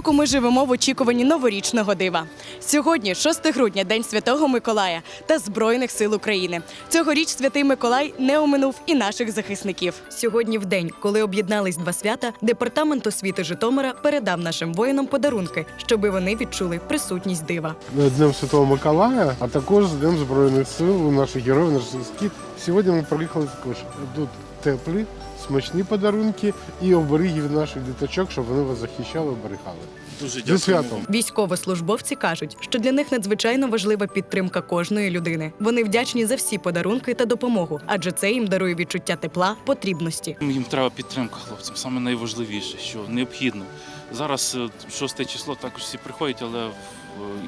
Щороку ми живемо в очікуванні новорічного дива. Сьогодні, 6 грудня, День Святого Миколая та Збройних сил України. Цьогоріч Святий Миколай не оминув і наших захисників. Сьогодні, в день, коли об'єднались два свята, департамент освіти Житомира передав нашим воїнам подарунки, щоби вони відчули присутність дива. Днем Святого Миколая, а також з Днем Збройних сил наших героїв, наших захисників. Сьогодні ми приїхали також тут теплі, смачні подарунки і оберіги від наших діточок, щоб вони вас захищали, оберігали. Дуже Зі дякую. святом! Військовослужбовці кажуть, що для них надзвичайно важлива підтримка кожної людини. Вони вдячні за всі подарунки та допомогу, адже це їм дарує відчуття тепла, потрібності. Їм треба підтримка хлопцям. Саме найважливіше, що необхідно. Зараз е, шосте число також всі приходять, але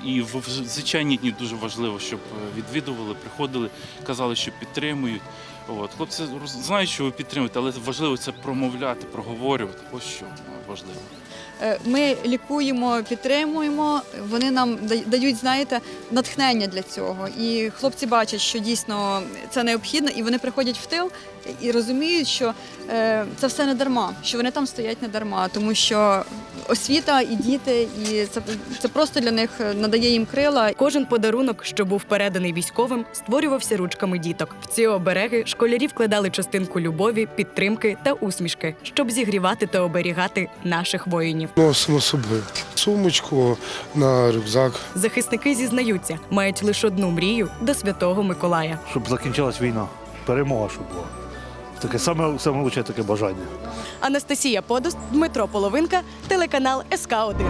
і в звичайні дні дуже важливо, щоб е, відвідували, приходили, казали, що підтримують. От хлопці знають, що ви підтримуєте, але важливо це промовляти, проговорювати. Ось що е, важливо. Е, Ми лікуємо, підтримуємо. Вони нам дають, знаєте, натхнення для цього. І хлопці бачать, що дійсно це необхідно, і вони приходять в тил і розуміють, що е, це все не дарма, що вони там стоять не дарма, тому що освіта і діти, і це, це просто для них надає їм крила. Кожен подарунок, що був переданий військовим, створювався ручками діток. В ці обереги школярі вкладали частинку любові, підтримки та усмішки, щоб зігрівати та оберігати наших воїнів. Носимо з собою сумочку на рюкзак. Захисники зізнаються, мають лише одну мрію до святого Миколая. щоб закінчилась війна. Перемога, щоб була. Таке саме, саме лучше таке бажання. Анастасія Подост, Дмитро Половинка, телеканал СК 1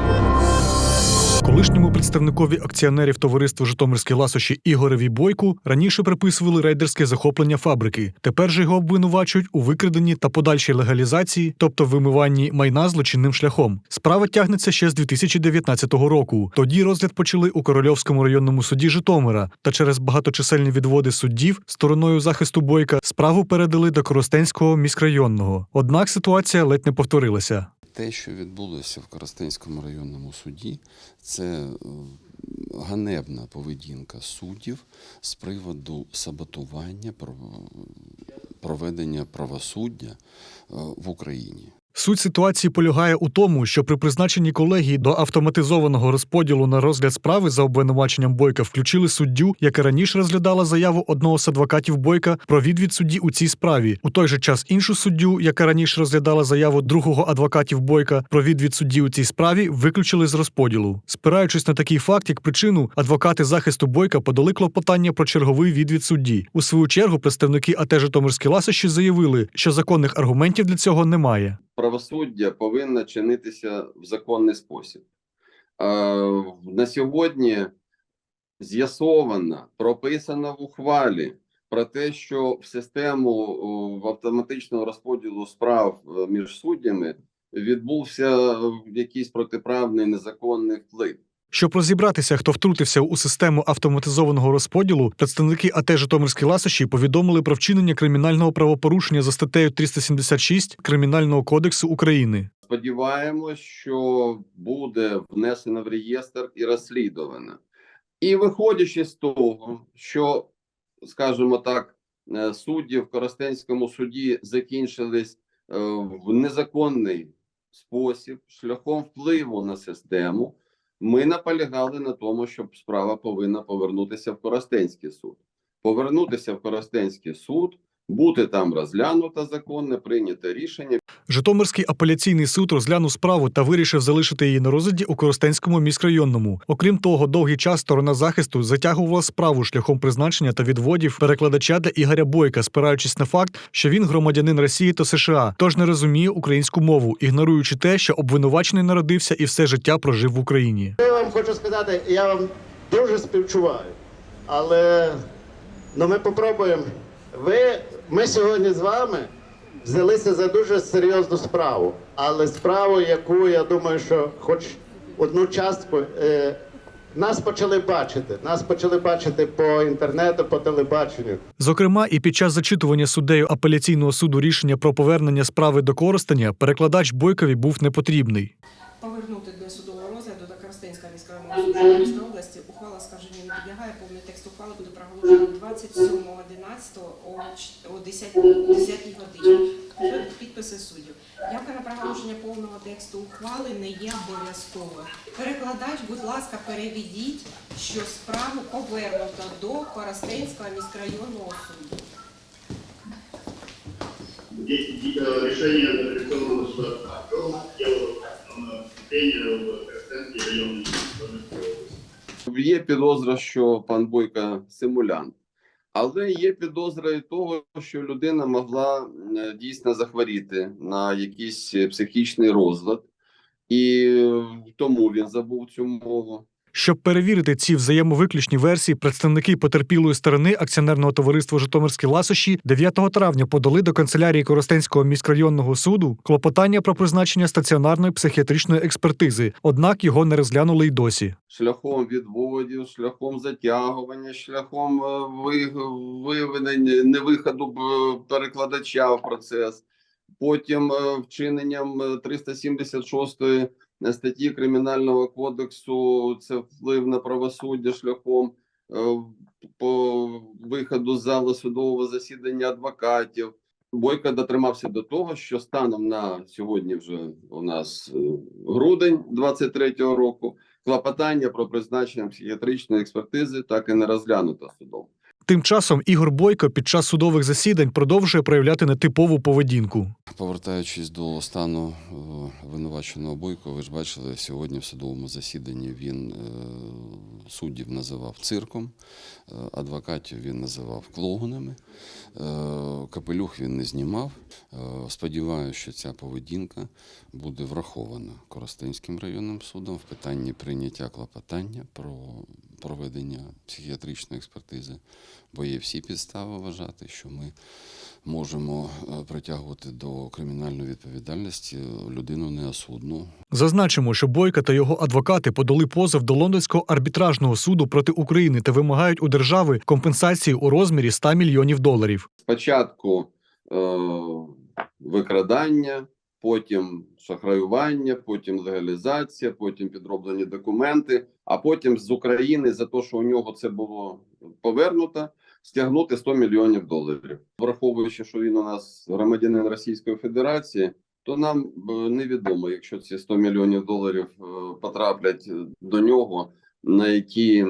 Колишньому представникові акціонерів товариства Житомирські ласощі Ігореві Бойку раніше приписували рейдерське захоплення фабрики. Тепер же його обвинувачують у викраденні та подальшій легалізації, тобто вимиванні майна злочинним шляхом. Справа тягнеться ще з 2019 року. Тоді розгляд почали у Корольовському районному суді Житомира. Та через багаточисельні відводи суддів стороною захисту бойка справу передали до Коростенського міськрайонного. Однак ситуація ледь не повторилася. Те, що відбулося в Коростенському районному суді, це е, ганебна поведінка суддів з приводу саботування про- проведення правосуддя е, в Україні. Суть ситуації полягає у тому, що при призначенні колегії до автоматизованого розподілу на розгляд справи за обвинуваченням Бойка включили суддю, яка раніше розглядала заяву одного з адвокатів Бойка про відвід судді у цій справі. У той же час іншу суддю, яка раніше розглядала заяву другого адвокатів Бойка про відвід судді у цій справі, виключили з розподілу. Спираючись на такий факт, як причину, адвокати захисту Бойка подали клопотання про черговий відвід судді. У свою чергу представники АТ Житомирські ласощі заявили, що законних аргументів для цього немає. Правосуддя повинно чинитися в законний спосіб. Е, На сьогодні з'ясовано, прописано в ухвалі про те, що в систему в автоматичного розподілу справ е, між суддями відбувся е, якийсь протиправний незаконний вплив. Щоб розібратися, хто втрутився у систему автоматизованого розподілу, представники АТ Житомирські ласощі повідомили про вчинення кримінального правопорушення за статтею 376 Кримінального кодексу України. Сподіваємось, що буде внесено в реєстр і розслідувано. І виходячи з того, що, скажімо так, е, судді в Коростенському суді закінчились е, в незаконний спосіб, шляхом впливу на систему, ми наполягали на тому, щоб справа повинна повернутися в Коростенський суд. Повернутися в Коростенський суд, бути там розглянута законне, прийняте рішення. Житомирський апеляційний суд розглянув справу та вирішив залишити її на розгляді у Коростенському міськрайонному. Окрім того, довгий час сторона захисту затягувала справу шляхом призначення та відводів перекладача для Ігоря Бойка, спираючись на факт, що він громадянин Росії та США, тож не розуміє українську мову, ігноруючи те, що обвинувачений народився і все життя прожив в Україні. Я вам хочу сказати, я вам дуже співчуваю. Але ну, ми попробуємо. Ви, ми сьогодні з вами взялися за дуже серйозну справу, але справу, яку я думаю, що хоч одну частку е, нас почали бачити. Нас почали бачити по інтернету, по телебаченню. Зокрема, і під час зачитування суддею апеляційного суду рішення про повернення справи до користання, перекладач Бойкові був непотрібний. Повернути до судового розгляду до Коростенська міська міської області ухвала скарження не підлягає. Повний текст ухвали буде проголошено 27 13 о 10 годині. Підписи суддів. Явка на проголошення повного тексту ухвали не є обов'язково? Перекладач, будь ласка, переведіть, що справу повернуто до Коростенського міськрайонного суду. Рішення реалізованого суда діло в Коростенській районній. Є підозра, що пан Бойко симулянт але є підозра того, що людина могла е, дійсно захворіти на якийсь психічний розлад, і е, тому він забув цю мову. Щоб перевірити ці взаємовиключні версії, представники потерпілої сторони акціонерного товариства Житомирські ласощі 9 травня подали до канцелярії Коростенського міськрайонного суду клопотання про призначення стаціонарної психіатричної експертизи, однак його не розглянули й досі. шляхом відводів, шляхом затягування, шляхом е, виведення невиходу перекладача в процес, потім е, вчиненням е, 376 статті Кримінального кодексу це вплив на правосуддя шляхом е, по виходу з залу судового засідання адвокатів. Бойко дотримався до того, що станом на сьогодні вже у нас е, грудень 23-го року клопотання про призначення психіатричної експертизи так і не розглянуто судом. Тим часом Ігор Бойко під час судових засідань продовжує проявляти нетипову поведінку. Повертаючись до стану е, винуваченого Бойко, ви ж бачили, сьогодні в судовому засіданні він е, суддів називав цирком, е, адвокатів він називав клоунами, капелюх він не знімав. Сподіваюся, що ця поведінка буде врахована Коростенським районним судом в питанні прийняття клопотання про проведення психіатричної експертизи, бо є всі підстави вважати, що ми можемо е, притягувати до кримінальної відповідальності людину неосудну. Зазначимо, що Бойка та його адвокати подали позов до лондонського арбітражного суду проти України та вимагають у держави компенсації у розмірі 100 мільйонів доларів. Спочатку е, викрадання, потім шахраювання, потім легалізація, потім підроблені документи, а потім з України за те, що у нього це було повернуто, стягнути 100 мільйонів доларів. Враховуючи, що він у нас громадянин Російської Федерації, то нам е, невідомо, якщо ці 100 мільйонів доларів е, потраплять до нього, на які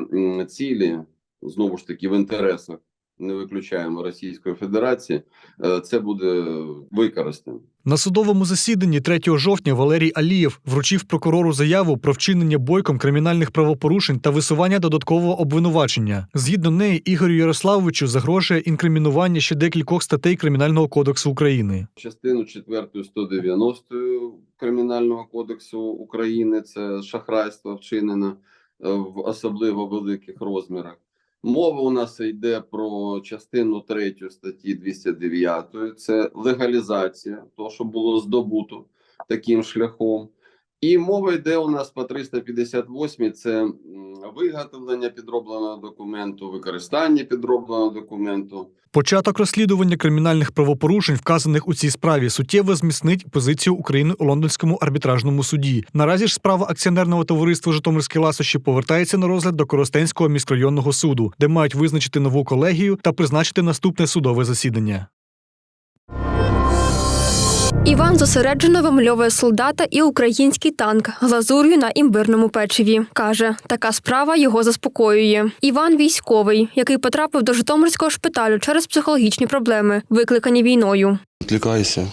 цілі знову ж таки в інтересах не виключаємо Російської Федерації, е, це буде використано. На судовому засіданні 3 жовтня Валерій Алієв вручив прокурору заяву про вчинення бойком кримінальних правопорушень та висування додаткового обвинувачення. Згідно неї, Ігорю Ярославовичу загрожує інкримінування ще декількох статей Кримінального кодексу України. Частину 4 190 Кримінального кодексу України це шахрайство вчинено е, в особливо великих розмірах. Мова у нас йде про частину 3 статті 209, це легалізація, того, що було здобуто таким шляхом. І мова йде у нас по 358, це виготовлення підробленого документу, використання підробленого документу, Початок розслідування кримінальних правопорушень, вказаних у цій справі, суттєво зміцнить позицію України у лондонському арбітражному суді. Наразі ж справа акціонерного товариства Житомирські ласощі повертається на розгляд до Коростенського міськрайонного суду, де мають визначити нову колегію та призначити наступне судове засідання. Іван зосереджено вимальовує солдата і український танк глазур'ю на імбирному печиві. Каже, така справа його заспокоює. Іван військовий, який потрапив до Житомирського шпиталю через психологічні проблеми, викликані війною. Отвлекаешься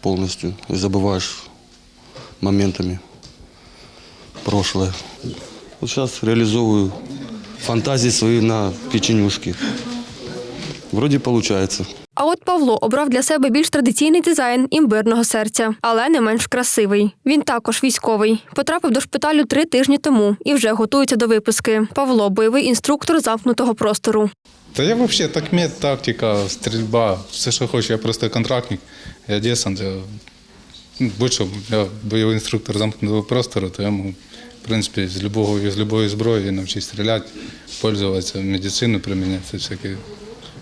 полностью и забываешь моментами прошлое. Вот сейчас реализовываю фантазии свои на печенюшки. Вроде получается. А от Павло обрав для себе більш традиційний дизайн імбирного серця, але не менш красивий. Він також військовий. Потрапив до шпиталю три тижні тому і вже готується до виписки. Павло бойовий інструктор замкнутого простору. Та я взагалі так мед, тактика, стрільба, все, що хочу. Я просто контрактник, я десант. Я, ну, будь-що, я бойовий інструктор замкнутого простору, то я можу, в принципі, з любого, з любої зброї навчитися стріляти, пользуватися, медицину приміняти, всякі,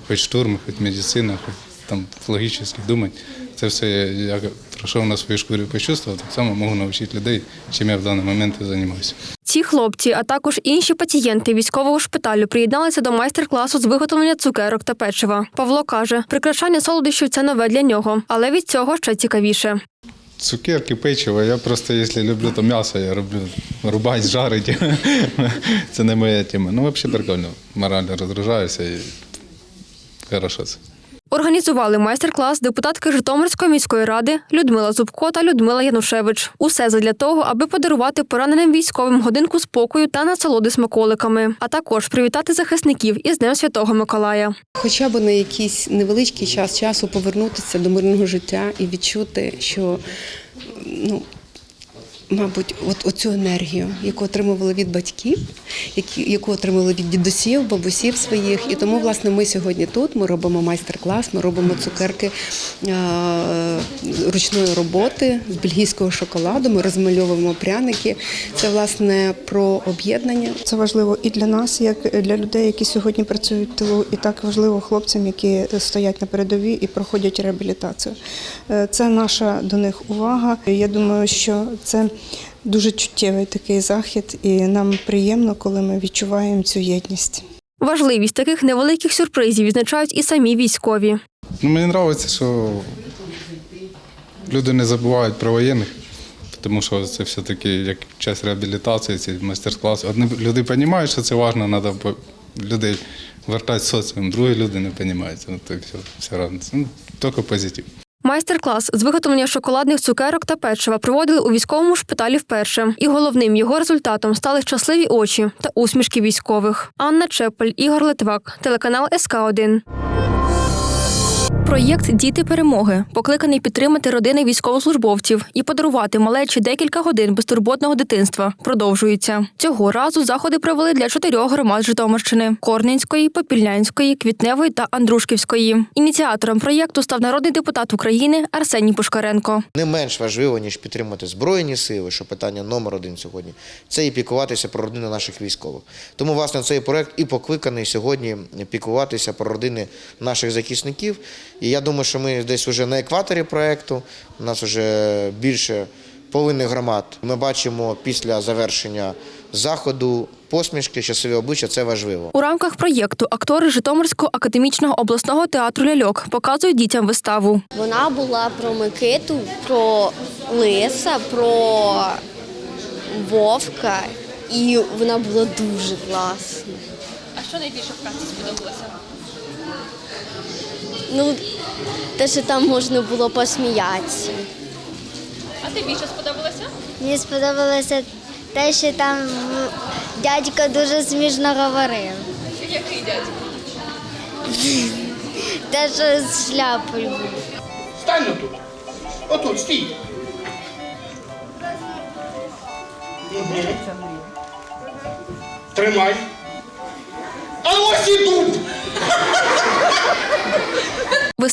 хоч штурм, хоч медицина, хоч там логічно думати. Це все я, пройшов на своїй шкурі почувствував, так само можу навчити людей, чим я в даний момент займаюся. Ці хлопці, а також інші пацієнти військового шпиталю приєдналися до майстер-класу з виготовлення цукерок та печива. Павло каже, прикрашання солодощів це нове для нього, але від цього ще цікавіше. Цукерки, печиво. Я просто, якщо люблю, то м'ясо я роблю рубать, жарить. Це не моя тема. Ну, взагалі прикольно. Морально розгружаюся і хорошо це. Організували майстер-клас депутатки Житомирської міської ради Людмила Зубко та Людмила Янушевич. Усе задля того, аби подарувати пораненим військовим годинку спокою та насолоди смаколиками, а також привітати захисників із Днем Святого Миколая. Хоча б на якийсь невеличкий час часу повернутися до мирного життя і відчути, що ну. Мабуть, от оцю енергію, яку отримували від батьків, яку отримали від дідусів, бабусів своїх. І тому, власне, ми сьогодні тут. Ми робимо майстер-клас, ми робимо цукерки е, ручної роботи з бельгійського шоколаду. Ми розмальовуємо пряники. Це власне про об'єднання. Це важливо і для нас, як для людей, які сьогодні працюють в тилу, і так важливо хлопцям, які стоять на передовій і проходять реабілітацію. Е, Це наша до них увага. Я думаю, що це дуже чуттєвий такий захід, і нам приємно, коли ми відчуваємо цю єдність. Важливість таких невеликих сюрпризів відзначають і самі військові. Ну, мені подобається, що люди не забувають про воєнних, тому що це все-таки як час реабілітації, ці майстер-класи. Одні люди розуміють, що це важливо, треба людей вертати в соціум, другі люди не розуміють. Ну, так все, все одно. Ну, тільки позитив. Майстер-клас з виготовлення шоколадних цукерок та печива проводили у військовому шпиталі вперше. І головним його результатом стали щасливі очі та усмішки військових. Анна Чепель, Ігор Литвак, телеканал СК 1 Проєкт Діти перемоги покликаний підтримати родини військовослужбовців і подарувати малечі декілька годин безтурботного дитинства. Продовжується цього разу. Заходи провели для чотирьох громад Житомирщини: Корненської, Попільнянської, Квітневої та Андрушківської. Ініціатором проєкту став народний депутат України Арсеній Пушкаренко. Не менш важливо, ніж підтримати Збройні сили, що питання номер один сьогодні, це і піклуватися про родини наших військових. Тому, власне, цей проект і покликаний сьогодні піклуватися про родини наших захисників. І я думаю, що ми десь вже на екваторі проекту. У нас вже більше половини громад. Ми бачимо після завершення заходу посмішки, щасливі обличчя це важливо. У рамках проєкту актори Житомирського академічного обласного театру ляльок показують дітям виставу. Вона була про Микиту, про Лиса, про Вовка, і вона була дуже класна. А що найбільше в казці сподобалося? Ну, те, що там можна було посміятися. А тобі що сподобалося? Мені сподобалося те, що там дядько дуже смішно говорив. Який дядько? Те, що з шляпою був. Стань тут. Отут, стій. Тримай. А ось і тут.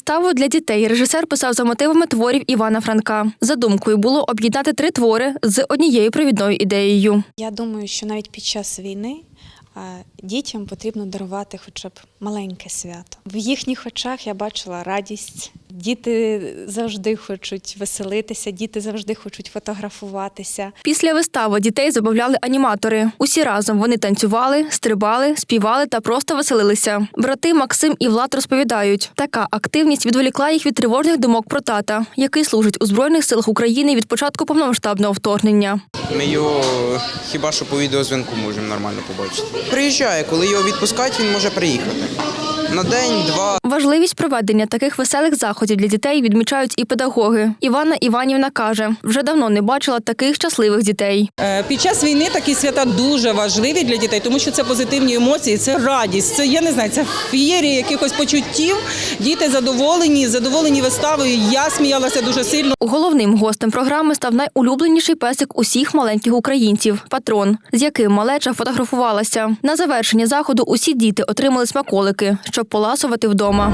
Виставу для дітей режисер писав за мотивами творів Івана Франка. За думкою було об'єднати три твори з однією провідною ідеєю. Я думаю, що навіть під час війни е, дітям потрібно дарувати хоча б маленьке свято. В їхніх очах я бачила радість. Діти завжди хочуть веселитися, діти завжди хочуть фотографуватися. Після вистави дітей забавляли аніматори. Усі разом вони танцювали, стрибали, співали та просто веселилися. Брати Максим і Влад розповідають, така активність відволікла їх від тривожних думок про тата, який служить у збройних силах України від початку повномасштабного вторгнення. Ми його хіба що по відеозвінку можемо нормально побачити. Приїжджає, коли його відпускають, він може приїхати. На день, два. Важливість проведення таких веселих заходів для дітей відмічають і педагоги. Івана Іванівна каже, вже давно не бачила таких щасливих дітей. Е, Під час війни такі свята дуже важливі для дітей, тому що це позитивні емоції, це радість, це я не знаю, це фієрія якихось почуттів. Діти задоволені, задоволені виставою. Я сміялася дуже сильно. Головним гостем програми став найулюбленіший песик усіх маленьких українців патрон, з яким малеча фотографувалася. На завершення заходу усі діти отримали смаколики, щоб поласувати вдома.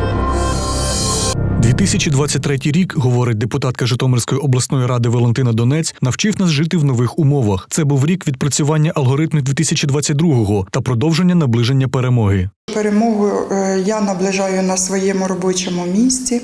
2023 рік, говорить депутатка Житомирської обласної ради Валентина Донець, навчив нас жити в нових умовах. Це був рік відпрацювання алгоритмів 2022-го та продовження наближення перемоги. Перемогу е, я наближаю на своєму робочому місці.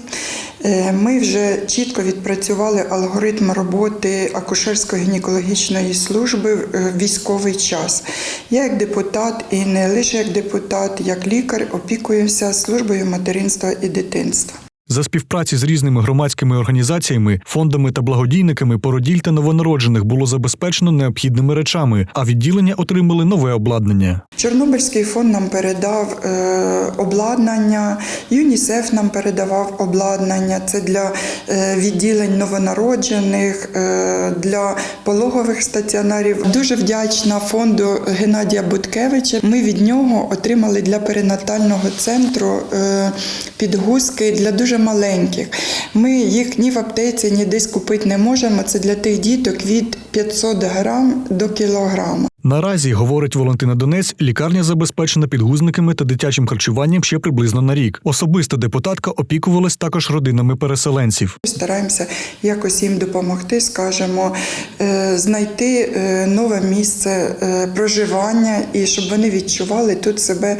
Е, Ми вже чітко відпрацювали алгоритм роботи акушерсько-гінекологічної служби в військовий час. Я як депутат і не лише як депутат, як лікар опікуюся службою материнства і дитинства. За співпраці з різними громадськими організаціями, фондами та благодійниками породіль та новонароджених було забезпечено необхідними речами, а відділення отримали нове обладнання. Чорнобильський фонд нам передав е, обладнання, ЮНІСЕФ нам передавав обладнання. Це для е, відділень новонароджених, е, для пологових стаціонарів. Дуже вдячна фонду Геннадія Буткевича. Ми від нього отримали для перинатального центру е, підгузки для дуже маленьких. Ми їх ні в аптеці, ні десь купити не можемо. Це для тих діток від 500 грам до кілограма. Наразі, говорить Валентина Донець, лікарня забезпечена підгузниками та дитячим харчуванням ще приблизно на рік. Особиста депутатка опікувалась також родинами переселенців. Стараємося якось їм допомогти, скажімо, е, знайти е, нове місце е, проживання і щоб вони відчували тут себе.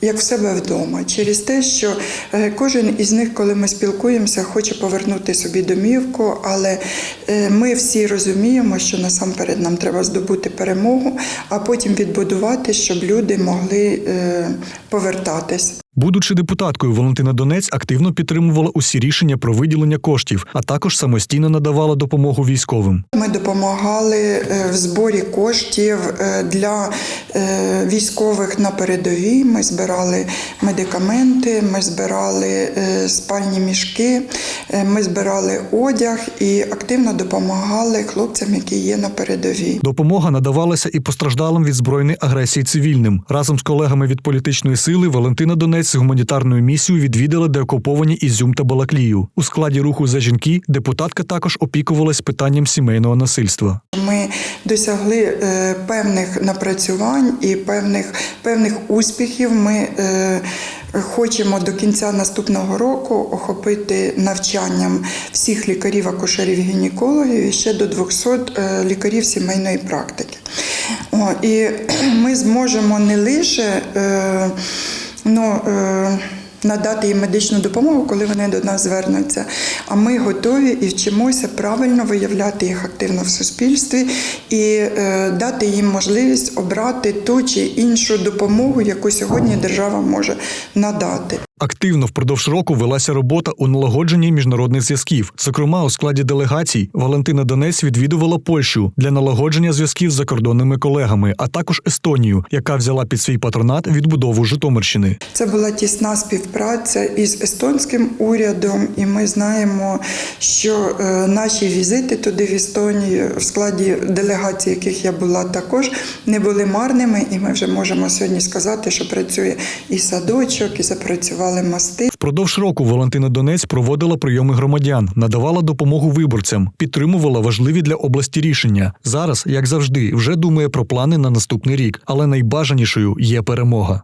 Як в себе вдома, через те, що е, кожен із них, коли ми спілкуємося, хоче повернути собі домівку, але е, ми всі розуміємо, що насамперед нам треба здобути перемогу, а потім відбудувати, щоб люди могли е, повертатись. Будучи депутаткою, Валентина Донець активно підтримувала усі рішення про виділення коштів, а також самостійно надавала допомогу військовим. Ми допомагали е, в зборі коштів е, для е, військових на передовій. Ми збирали медикаменти, ми збирали спальні мішки, ми збирали одяг і активно допомагали хлопцям, які є на передовій. Допомога надавалася і постраждалим від збройної агресії цивільним. Разом з колегами від політичної сили Валентина Донець з гуманітарною місією відвідала деокуповані Ізюм та Балаклію. У складі руху за жінки депутатка також опікувалась питанням сімейного насильства. Ми досягли е, певних напрацювань і певних, певних успіхів. Ми е, хочемо до кінця наступного року охопити навчанням всіх лікарів, акушерів, гінекологів і ще до 200 е, лікарів сімейної практики. О, і ми зможемо не лише е, ну, е, надати їм медичну допомогу, коли вони до нас звернуться. А ми готові і вчимося правильно виявляти їх активно в суспільстві і е, дати їм можливість обрати ту чи іншу допомогу, яку сьогодні держава може надати. Активно впродовж року велася робота у налагодженні міжнародних зв'язків. Зокрема, у складі делегацій Валентина Донець відвідувала Польщу для налагодження зв'язків з закордонними колегами, а також Естонію, яка взяла під свій патронат відбудову Житомирщини. Це була тісна співпраця із естонським урядом, і ми знаємо, що е, наші візити туди в Естонію в складі делегацій, яких я була також, не були марними, і ми вже можемо сьогодні сказати, що працює і садочок, і запрацювали мости. Впродовж року Валентина Донець проводила прийоми громадян, надавала допомогу виборцям, підтримувала важливі для області рішення. Зараз, як завжди, вже думає про плани на наступний рік, але найбажанішою є перемога.